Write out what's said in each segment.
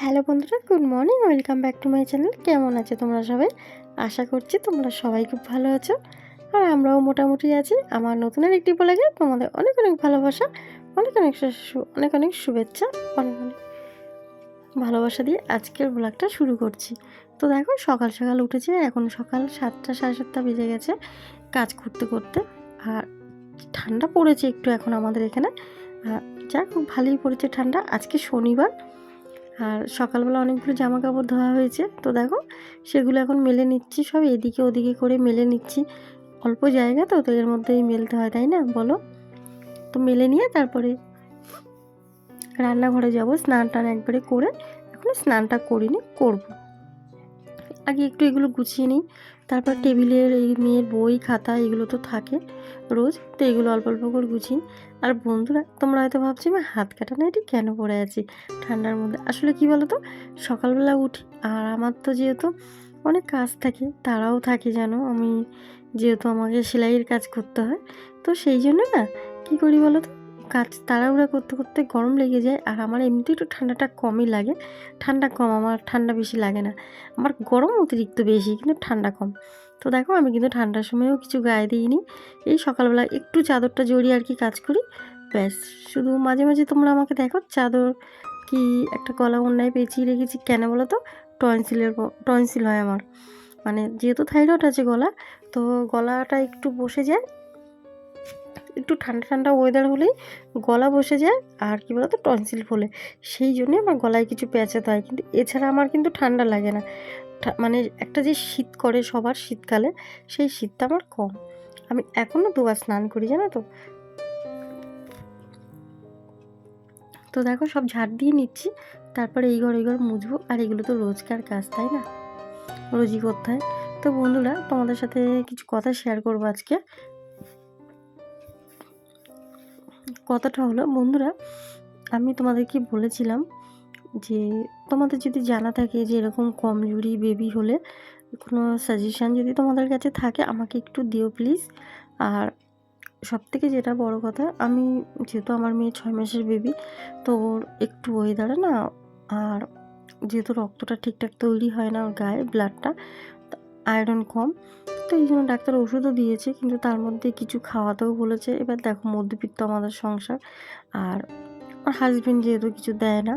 Hello বন্ধুরা, good morning, welcome back to my channel. কেমন আছে তোমরা সবাই? আশা করছি তোমরা সবাই খুব ভালো আছো। আর আমরাও মোটামুটি আছি। আমার নতুন আর একটি বলে গিয়ে তোমাদের অনেক অনেক ভালোবাসা, অনেক অনেক অনেক অনেক শুভেচ্ছা, অনেক অনেক ভালোবাসা দিয়ে আজকের ব্লগটা শুরু করছি। তো দেখো, সকাল সকাল উঠেছে, এখন সকাল সাতটা, সাড়ে সাতটা বেজে গেছে কাজ করতে করতে। আর ঠান্ডা পড়েছে একটু এখন আমাদের এখানে। যা খুব ভালোই পড়েছে ঠান্ডা। আজকে শনিবার আর সকালবেলা অনেকগুলো জামা কাপড় ধোয়া হয়েছে। তো দেখো, সেগুলো এখন মেলে নিচ্ছি সব, এদিকে ওদিকে করে মেলে নিচ্ছি। অল্প জায়গা তো তো এর মধ্যেই মেলতে হয়, তাই না? বলো। তো মেলে নিয়ে তারপরে রান্নাঘরে যাব, স্নান টান একবারে করে, এখন স্নানটা করিনি, করব। আগে একটু এগুলো গুছিয়ে নিই। তারপর টেবিলের এই মেয়ের বই, খাতা এগুলো তো থাকে রোজ। তো এগুলো অল্প অল্প করে গুছিয়ে আর বন্ধুরা, তোমরা হয়তো ভাবছি আমি হাত কাটা না, এটি কেন পড়ে আছি? ঠান্ডার মধ্যে। আসলে কি বলো তো সকালবেলা উঠি, আর আমার তো যেহেতু অনেক কাজ থাকে, তারাও থাকে, জানো? আমি যেহেতু আমাকে সেলাইয়ের কাজ করতে হয়, তো সেই জন্য না, কি করি বলো তো কাজ তাড়াহুড়া করতে করতে গরম লেগে যায় আর আমার এমনিতেই একটু ঠান্ডাটা কমই লাগে। ঠান্ডা কম, আমার ঠান্ডা বেশি লাগে না। আমার গরম অতিরিক্ত বেশি, কিন্তু ঠান্ডা কম। তো দেখো, আমি কিন্তু ঠান্ডার সময়ও কিছু গায়ে দিইনি। এই সকালবেলা একটু চাদরটা জড়িয়ে আর কি কাজ করি। ব্যাস, শুধু মাঝে মাঝে তোমরা আমাকে দেখো, চাদর কি একটা গলা অন্যায় পেঁচিয়ে রেখেছি, কেন বলো তো? টনসিলের টনসিল হয় আমার। মানে যেহেতু থাইরয়েড আছে গলা, তো গলাটা একটু বসে যায়। একটু ঠান্ডা ঠান্ডা ওয়েদার হলেই গলা বসে যায় আর কি বলতো টনসিল ফোলে। সেই জন্যে আমার গলায় কিছু পেঁচাতে হয় কিন্তু এছাড়া আমার কিন্তু ঠান্ডা লাগে না। মানে একটা যে শীত করে সবার শীতকালে, সেই শীতটা আমার কম। আমি এখনও দুবার স্নান করি, জানো তো। তো দেখো, সব ঝাড় দিয়ে নিচ্ছি। তারপরে এই ঘর এই ঘর মুছবো। আর এগুলো তো রোজকার কাজ, তাই না? রোজই করতে হয়। তো বন্ধুরা, তোমাদের সাথে কিছু কথা শেয়ার করব আজকে। কথাটা হলো, বন্ধুরা, আমি তোমাদেরকে বলেছিলাম যে তোমাদের যদি জানা থাকে যে এরকম কমজোরি বেবি হলে কোনো সাজেশান যদি তোমাদের কাছে থাকে, আমাকে একটু দিও প্লিজ আর সব থেকে যেটা বড় কথা, আমি যেহেতু আমার মেয়ে ছয় মাসের বেবি তো ওর একটু ওয়েদারে না, আর যেহেতু রক্তটা ঠিকঠাক তৈরি হয় না ওর গায়ে ব্লাডটা আয়রন কম। তো এই জন্য ডাক্তার ওষুধও দিয়েছে, কিন্তু তার মধ্যে কিছু খাওয়াতেও বলেছে। এবার দেখো, মধ্যবিত্ত আমাদের সংসার। আর আমার হাজবেন্ড যেহেতু কিছু দেয় না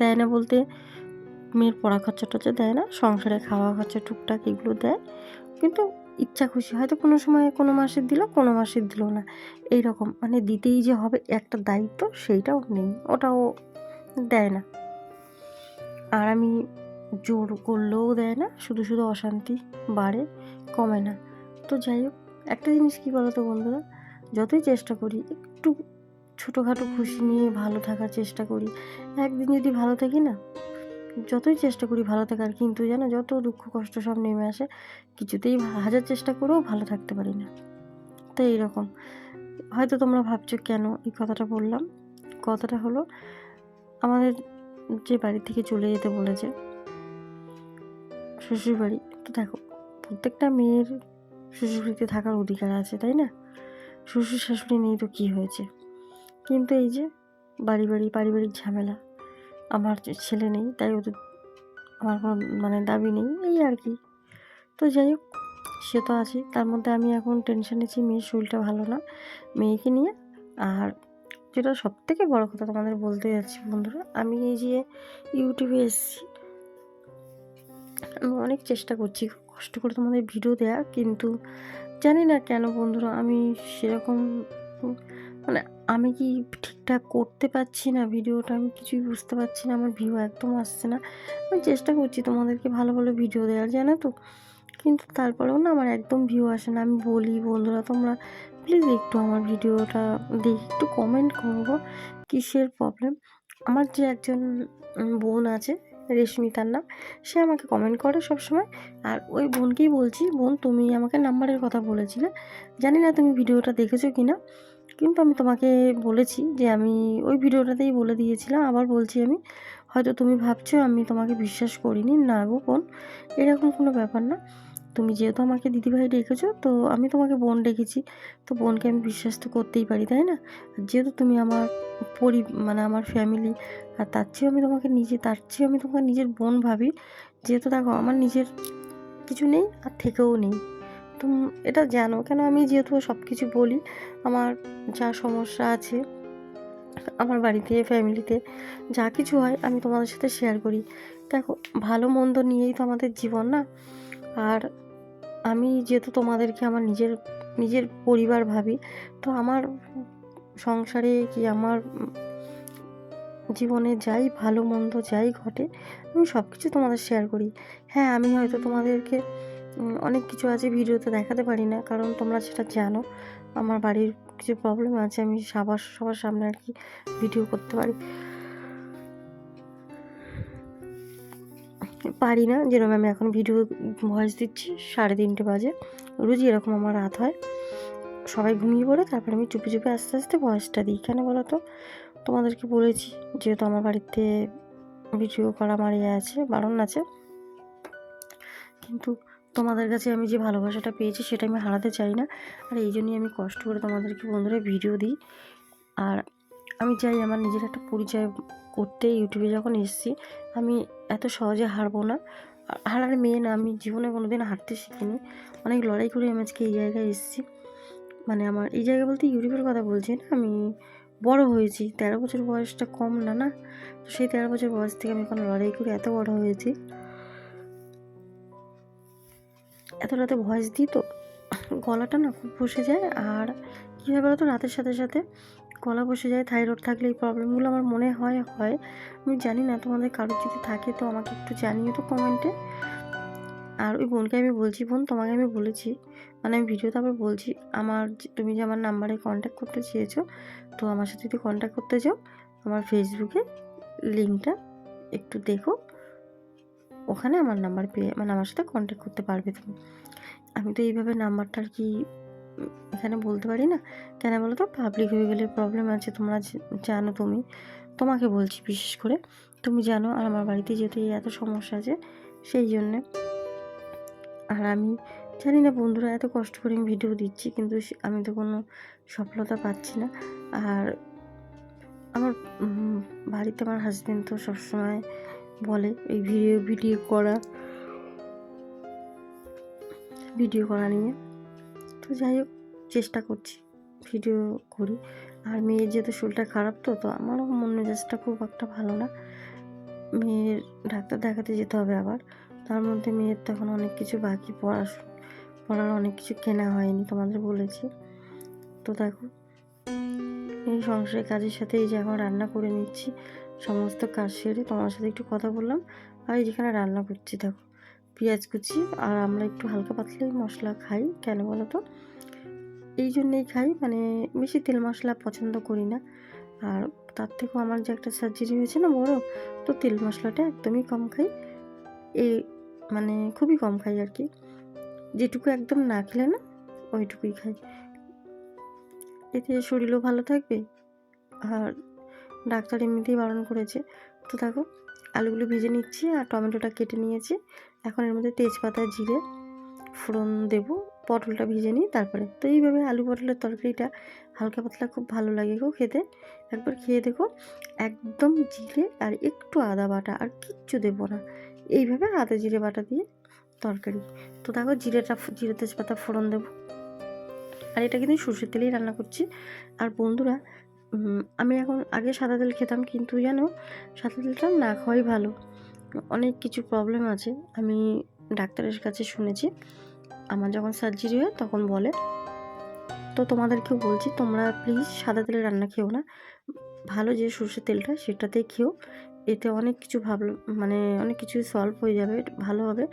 দেয় না বলতে মেয়ের পড়া খরচা টরচা দেয় না, সংসারে খাওয়া খরচা টুকটাক এগুলো দেয়। কিন্তু ইচ্ছা খুশি, হয়তো কোনো সময় কোনো মাসে দিল, কোনো মাসে দিল না। এই রকম মানে দিতেই যে হবে একটা দায়িত্ব, সেইটাও নেই, ওটাও দেয় না। আর আমি জোর করলেও দেয় না, শুধু শুধু অশান্তি বাড়ে, কমে না। তো যাই হোক, একটা জিনিস কী বলো তো বন্ধুরা? যতই চেষ্টা করি, একটু ছোটোখাটো খুশি নিয়ে ভালো থাকার চেষ্টা করি। একদিন যদি ভালো থাকি না, যতই চেষ্টা করি ভালো থাকার, কিন্তু জানো, যত দুঃখ কষ্ট সব নেমে আসে, কিছুতেই হাজার চেষ্টা করেও ভালো থাকতে পারি না। তো এইরকম। হয়তো তোমরা ভাবছ, কেন এই কথাটা বললাম? কথাটা হলো, আমাদের যে বাড়ি থেকে চলে যেতে বলেছে শ্বশুরবাড়ি তো দেখো, প্রত্যেকটা মেয়ের শ্বশুরবাড়িতে থাকার অধিকার আছে, তাই না? শ্বশুর শাশুড়ি নেই তো কী হয়েছে? কিন্তু এই যে বাড়ি বাড়ি পারিবারিক ঝামেলা, আমার ছেলে নেই, তাই ওদের আমার কোনো মানে দাবি নেই, এই আর কি। তো যাই হোক, সে তো আছে, তার মধ্যে আমি এখন টেনশন নিচ্ছি মেয়ের শরীরটা ভালো না, মেয়েকে নিয়ে। আর যেটা সব থেকে বড়ো কথা তোমাদের বলতে যাচ্ছি বন্ধুরা, আমি এই যে ইউটিউবে এসেছি আমি অনেক চেষ্টা করছি কষ্ট করে তোমাদের ভিডিও দেওয়া কিন্তু জানি না কেন বন্ধুরা, আমি সেরকম মানে আমি কি ঠিকঠাক করতে পারছি না ভিডিওটা আমি কিছুই বুঝতে পারছি না, আমার ভিউ একদম আসছে না। আমি চেষ্টা করছি তোমাদেরকে ভালো ভালো ভিডিও দেওয়ার জানো তো? কিন্তু তারপরেও না আমার একদম ভিউ আসে না। আমি বলি, বন্ধুরা, তোমরা প্লিজ একটু আমার ভিডিওটা দেখে একটু কমেন্ট করব কিসের প্রবলেম আমার যে একজন বোন আছে রেশমি তার নাম, সে আমাকে কমেন্ট করে সবসময়। আর ওই বোনকেই বলছি, বোন, তুমি আমাকে নাম্বারের কথা বলেছিলে। জানি না তুমি ভিডিওটা দেখেছ কি না কিন্তু আমি তোমাকে বলেছি যে আমি ওই ভিডিওটাতেই বলে দিয়েছিলাম, আবার বলছি আমি, হয়তো তুমি ভাবছ আমি তোমাকে বিশ্বাস করিনি। না গো বোন, এরকম কোনো ব্যাপার না। তুমি যেহেতু আমাকে দিদিভাই ডেকেছো, তো আমি তোমাকে বোন ডেকেছি। তো বোনকে আমি বিশ্বাস তো করতেই পারি, তাই না? যেহেতু তুমি আমার পরি মানে আমার ফ্যামিলি আর তার চেয়েও আমি তোমাকে নিজে, তার চেয়েও আমি তোমাকে নিজের বোন ভাবি, যেহেতু দেখো আমার নিজের কিছু নেই আর থেকেও নেই। তুমি এটা জানো, কেন আমি যেহেতু সব কিছু বলি, আমার যা সমস্যা আছে, আমার বাড়িতে ফ্যামিলিতে যা কিছু হয় আমি তোমাদের সাথে শেয়ার করি। দেখো, ভালো মন্দ নিয়েই তো আমাদের জীবন না? আর আমি যেহেতু তোমাদেরকে আমার নিজের নিজের পরিবার ভাবি, তো আমার সংসারে কি আমার জীবনে যাই ভালো মন্দ যাই ঘটে, আমি সব কিছু তোমাদের শেয়ার করি। হ্যাঁ আমি হয়তো তোমাদেরকে অনেক কিছু আছে ভিডিওতে দেখাতে পারি না, কারণ তোমরা সেটা জানো, আমার বাড়ির কিছু প্রবলেম আছে, আমি সবার সবার সামনে আর কি ভিডিও করতে পারি। পারি না। যেরকম আমি এখন ভিডিও ভয়েস দিচ্ছি, সাড়ে তিনটে বাজে। রোজই এরকম আমার রাত হয়। সবাই ঘুমিয়ে পড়ে, তারপরে আমি চুপি চুপি আস্তে আস্তে ভয়েসটা দিই। কেন বলো তো? তোমাদেরকে বলেছি, যেহেতু আমার বাড়িতে ভিডিও করা আমার ইয়ে আছে, বারণ আছে। কিন্তু তোমাদের কাছে আমি যে ভালোবাসাটা পেয়েছি, সেটা আমি হারাতে চাই না। আর এই জন্যই আমি কষ্ট করে তোমাদেরকে বন্ধুরা ভিডিও দিই। আর আমি চাই আমার নিজের একটা পরিচয় করতে ইউটিউবে যখন এসেছি, আমি এত সহজে হারবো না। হারার মেয়ে না, আমি জীবনে কোনো দিন হারতে শিখিনি। অনেক লড়াই করে আমি আজকে এই জায়গায় এসেছি। মানে আমার এই জায়গা বলতে ইউটিউবের কথা বলছি না, আমি বড় হয়েছি। তেরো বছর বয়সটা কম না না? তো সেই তেরো বছর বয়স থেকে আমি এখন লড়াই করে এত বড় হয়েছি। এত রাতে ভয়েস দিই তো, গলাটা না খুব বসে যায়। আর কী হয় বলো তো রাতের সাথে সাথে গলা বসে যায়, থাইরয়েড থাকলে এই প্রবলেমগুলো আমার মনে হয় হয়। আমি জানি না তোমাদের কারোর যদি থাকে তো আমাকে একটু জানিও তো কমেন্টে আর ওই বোনকে আমি বলছি, বোন তোমাকে আমি বলেছি মানে আমি ভিডিওতে আবার বলছি, আমার তুমি যে আমার নাম্বারে কন্ট্যাক্ট করতে চেয়েছো, তো আমার সাথে যদি কন্ট্যাক্ট করতে চাও, আমার ফেসবুকে লিঙ্কটা একটু দেখো। ওখানে আমার নাম্বার পেয়ে মানে আমার সাথে কন্ট্যাক্ট করতে পারবে তুমি। আমি তো এইভাবে নাম্বারটা আর কি এখানে বলতে পারি না? কেন বলো তো? পাবলিক হয়ে গেলে প্রবলেম আছে, তোমরা জানো তুমি। তোমাকে বলছি বিশেষ করে, তুমি জানো আর আমার বাড়িতে যেহেতু এত সমস্যা আছে, সেই জন্যে। আর আমি জানি না বন্ধুরা, এত কষ্ট করে আমি ভিডিও দিচ্ছি, কিন্তু আমি তো কোনো সফলতা পাচ্ছি না। আর আমার বাড়িতে আমার হাজব্যান্ড তো সবসময় বলে, এই ভিডিও ভিডিও করা ভিডিও করা নিয়ে। তো যাই হোক, চেষ্টা করছি ভিডিও করি। আর মেয়ের যেহেতু শরীরটা খারাপ তো তো আমারও মন মেজাজটা খুব একটা ভালো না। মেয়ের ডাক্তার দেখাতে যেতে হবে আবার। তার মধ্যে মেয়ের তো এখন অনেক কিছু বাকি পড়াশোনা পড়ার অনেক কিছু কেনা হয়নি, তোমাদের বলেছি। তো দেখো, এই সংসারের কাজের সাথে এই যে এখন রান্না করে নিচ্ছি, সমস্ত কাজ সেরে তোমার সাথে একটু কথা বললাম। আর এই যেখানে রান্না করছি, দেখো। পেঁয়াজ কুচি আর আমরা একটু হালকা পাতলাই মশলা খাই, কেন বলো তো এই জন্যেই খাই মানে বেশি তেল মশলা পছন্দ করি না। আর তার থেকেও আমার যে একটা সার্জারি হয়েছে না বড়, তো তেল মশলাটা একদমই কম খাই। এই মানে খুবই কম খাই আর কি। যেটুকু একদম না খেলে না, ওইটুকুই খাই। এতে শরীরও ভালো থাকবে। আর ডাক্তার এমনিতেই বারণ করেছে। তো দেখো আলুগুলো ভেজে নিচ্ছি আর টমেটোটা কেটে নিয়েছি। এখন এর মধ্যে তেজপাতা, জিরে, ফোড়ন দেবো। পটলটা ভেজে নিই, তারপরে তো এইভাবে আলু পটলের তরকারিটা হালকা পাতলা খুব ভালো লাগে গো খেতে। একবার খেয়ে দেখো একদম জিরে আর একটু আদা বাটা আর কিচ্ছু দেবো না। এইভাবে আদা, জিরে বাটা দিয়ে তরকারি। তো দেখো জিরেটা, জিরে, তেজপাতা, ফোড়ন দেবো। আর এটা কিন্তু সর্ষের তেলেই রান্না করছি। আর বন্ধুরা আমি এখন আগে সাদা তেল খেতাম, কিন্তু জানো, সাদা তেলটা না খাওয়াই ভালো। অনেক কিছু প্রবলেম আছে। আমি ডাক্তারের কাছে শুনেছি। আমার যখন সার্জারি হয়, তখন বলে। তো তোমাদেরকেও বলছি, তোমরা প্লিজ সাদা তেলে রান্না খেও না। ভালো যে সর্ষের তেলটা, সেটাতে খেও। এতে অনেক কিছু ভাবলো মানে অনেক কিছু সলভ হয়ে যাবে, ভালো হবে।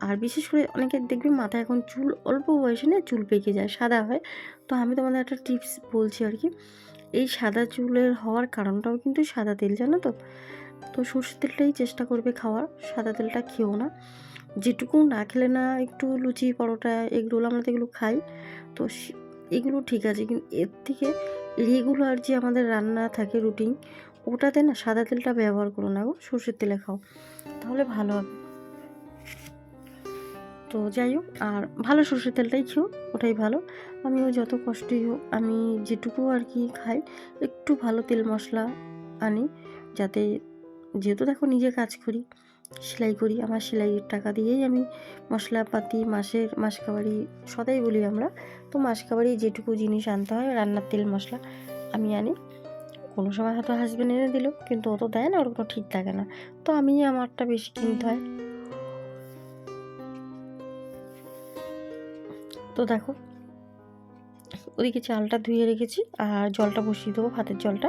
আর বিশেষ করে অনেকে দেখবে মাথায় এখন চুল, অল্প বয়সে না চুল পেকে যায়, সাদা হয়। তো আমি তোমাদের একটা টিপস বলছি আর কি। এই সাদা চুলের হওয়ার কারণটাও কিন্তু সাদা তেল, জানো তো? তো সর্ষের তেলটাই চেষ্টা করবে খাওয়ার, সাদা তেলটা খেও না। যেটুকু না খেলে না একটু লুচি, পরোটা, এগরোল আমরা তো এগুলো খাই। তো এগুলো ঠিক আছে, কিন্তু এর থেকে রেগুলার যে আমাদের রান্না থাকে রুটিন ওটাতে না সাদা তেলটা ব্যবহার করো না গো, সর্ষের তেলে খাও। তাহলে ভালো হবে। তো যাই হোক, আর ভালো সর্ষের তেলটাই খেও ওটাই ভালো। আমিও যত কষ্টই হোক, আমি যেটুকু আর কি খাই, একটু ভালো তেল মশলা আনি, যাতে যেহেতু দেখো নিজে কাজ করি, সেলাই করি, আমার সেলাইয়ের টাকা দিয়েই আমি মশলাপাতি, মাসের মাসকাবারি সদাই বলি আমরা। তো মাসকাবারি যেটুকু জিনিস আনতে হয়, রান্নার তেল মশলা আমি আনি। কোনো সময় হয়তো হাজব্যান্ড এনে দিল, কিন্তু ও তো দেয় না, ওর কোনো ঠিক থাকে না। তো আমি আমারটা বেশি কিনতে হয়। তো দেখো, ওদিকে চালটা ধুয়ে রেখেছি আর জলটা বসিয়ে দেবো ভাতের জলটা।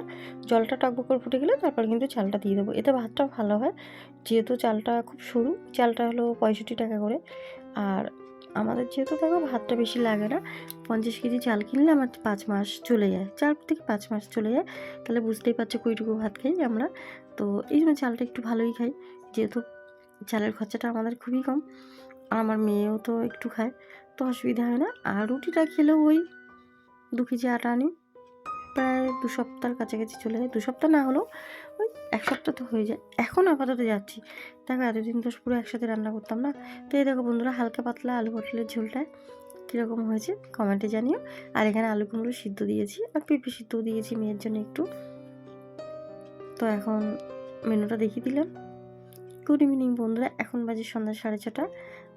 জলটা টকবক করে ফুটে গেলে তারপর কিন্তু চালটা দিয়ে দেবো। এতে ভাতটা ভালো হয়, যেহেতু চালটা খুব সরু, চালটা হলো পঁয়ষট্টি টাকা করে। আর আমাদের যেহেতু দেখো ভাতটা বেশি লাগে না, পঞ্চাশ কেজি চাল কিনলে আমার পাঁচ মাস চলে যায়। চার থেকে পাঁচ মাস চলে যায়, তাহলে বুঝতেই পারছ কুইটুকু ভাত খাই আমরা। তো এই জন্য চালটা একটু ভালোই খাই, যেহেতু চালের খরচাটা আমাদের খুবই কম। আর আমার মেয়েও তো একটু খায় তো অসুবিধা হয় না। আর রুটিটা খেলেও ওই দু কেজি আটা আনি, প্রায় দু সপ্তাহের কাছাকাছি চলে যায়। দু সপ্তাহ না হলেও ওই এক সপ্তাহ তো হয়ে যায়। এখন আপাতত যাচ্ছি। দেখো এতদিন তো পুরো একসাথে রান্না করতাম না। তো এই দেখো বন্ধুরা, হালকা পাতলা আলু পটলের ঝোলটা কীরকম হয়েছে কমেন্টে জানিও। আর এখানে আলু কুমড়ো সিদ্ধ দিয়েছি, আর পেঁপে সিদ্ধ দিয়েছি মেয়ের জন্য একটু। তো এখন মেনুটা দেখিয়ে দিলাম। গুড ইভিনিং বন্ধুরা, এখন বাজে সন্ধ্যা সাড়ে ছটা।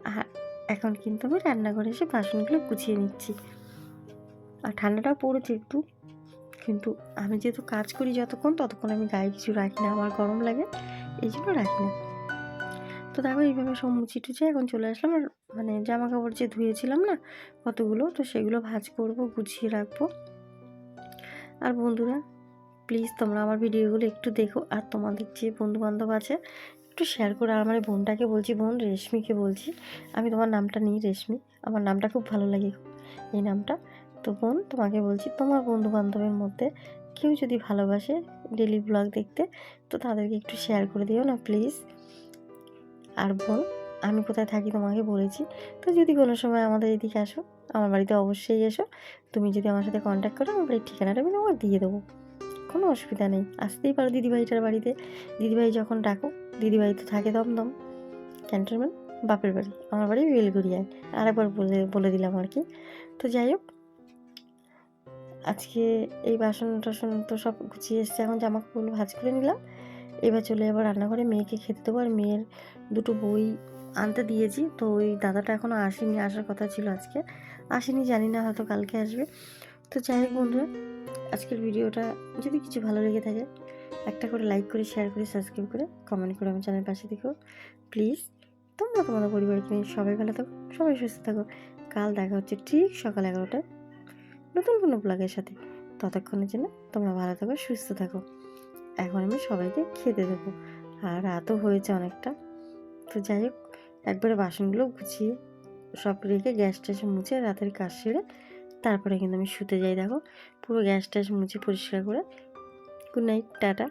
আর এখন কিন্তু আমি রান্নাঘরে এসে বাসনগুলো গুছিয়ে নিচ্ছি। আর ঠান্ডাটা পড়েছে একটু। কিন্তু আমি যেহেতু কাজ করি যতক্ষণ, ততক্ষণ আমি গায়ে কিছু রাখি না। আমার গরম লাগে, এই জন্য রাখি না। তো দেখো, এইভাবে সব মুছি টুচে এখন চলে আসলাম। আর মানে জামা কাপড় যে ধুয়েছিলাম না, কতগুলো, তো সেগুলো ভাজ করব, গুছিয়ে রাখব। আর বন্ধুরা প্লিজ তোমরা আমার ভিডিওগুলো একটু দেখো। আর তোমাদের যে বন্ধু বান্ধব আছে একটু শেয়ার করে আমার বোনটাকে বলছি, বোন, রেশমিকে বলছি, আমি তোমার নামটা নিই, রেশমি। আমার নামটা খুব ভালো লাগে এই নামটা। তো বোন, তোমাকে বলছি, তোমার বন্ধু বান্ধবের মধ্যে কেউ যদি ভালোবাসে ডেলি ব্লগ দেখতে, তো তাদেরকে একটু শেয়ার করে দিও না প্লিজ আর বোন, আমি কোথায় থাকি তোমাকে বলেছি, তো যদি কোনো সময় আমাদের এদিকে আসো, আমার বাড়িতে অবশ্যই এসো। তুমি যদি আমার সাথে কন্ট্যাক্ট করো, আমার বাড়ির ঠিকানাটা আমি তোমাকে দিয়ে দেবো। কোনো অসুবিধা নেই। আসতেই পারো দিদিভাইটার বাড়িতে। দিদিভাই যখন ডাকো দিদিভাই তো থাকে দমদম ক্যান্টনমেন্ট বাপের বাড়ি, আমার বাড়ি বেলগুড়িয়ায়। আরেকবার বলে বলে দিলাম আর কি। তো যাই হোক, আজকে এই বাসন টাসন তো সব গুছিয়ে এসছে, এখন জামা কাপড়গুলো ভাজ করে নিলাম। এবার চলে যাব রান্নাঘরে, মেয়েকে খেতে দেবো, আর মেয়ের দুটো বই আনতে দিয়েছি। তো ওই দাদাটা এখনও আসেনি, আসার কথা ছিল আজকে। আসেনি, জানি না, হয়তো কালকে আসবে। তো যাই হোক বন্ধুরা, আজকের ভিডিওটা যদি কিছু ভালো লেগে থাকে একটা করে লাইক করে শেয়ার করে সাবস্ক্রাইব করে কমেন্ট করে আমার চ্যানেল পাশে দেখো প্লিজ তোমরা তোমাদের পরিবারকে নিয়ে সবাই ভালো থাকো, সবাই সুস্থ থাকো। কাল দেখা হচ্ছে ঠিক সকাল এগারোটায় নতুন কোনো ব্লগের সাথে। ততক্ষণের জন্য তোমরা ভালো থাকো, সুস্থ থাকো। এখন আমি সবাইকে খেতে দেবো। আর রাতও হয়েছে অনেকটা। তো যাই হোক, একবারে বাসনগুলো গুছিয়ে সব রেখে গ্যাস ট্যাস মুছে রাতের কাজ সেরে তারপরে কিন্তু আমি শুতে যাই, দেখো। পুরো গ্যাস ট্যাস মুছে পরিষ্কার করে গুড নাইট টাটা।